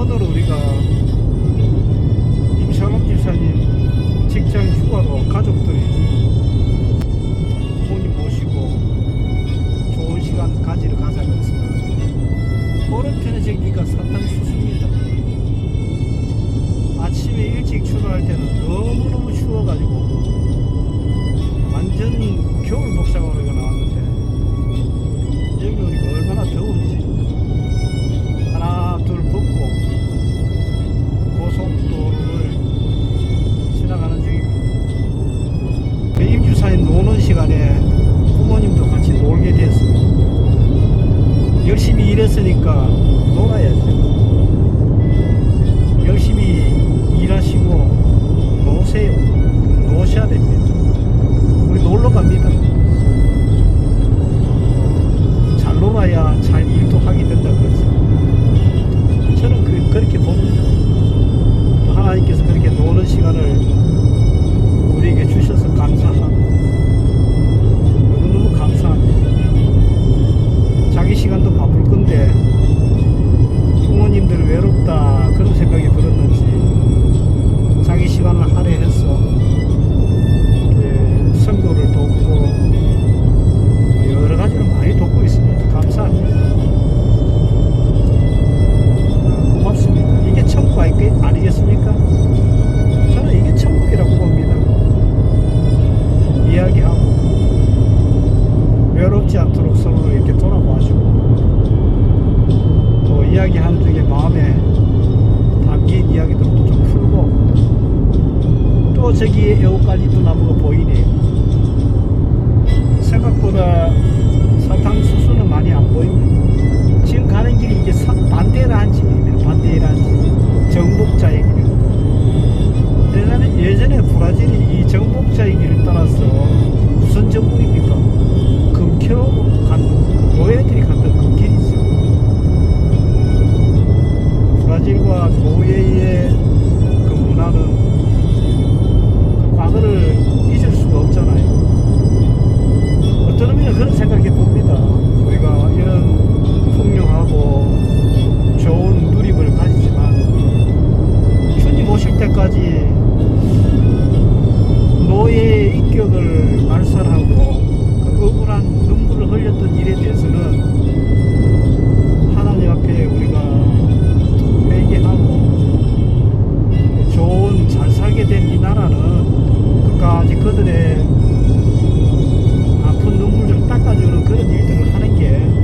오늘 우리가 임상욱 기사님 직장 휴가로 가족들이 손이 모시고 좋은 시간 가지러 가자면서 오른편에 제기가 사탕수수입니다. 아침에 일찍 출발할 때는 너무너무 추워가지고 보게 되었습니다. 열심히 일했으니까 저기 여기까지 또 나무가 보이네요. 가지 노예의 인격을 말살하고 그 억울한 눈물을 흘렸던 일에 대해서는 하나님 앞에 우리가 회개하고 좋은 잘 살게 된 이 나라는 끝까지 그들의 아픈 눈물 좀 닦아주는 그런 일들을 하는 게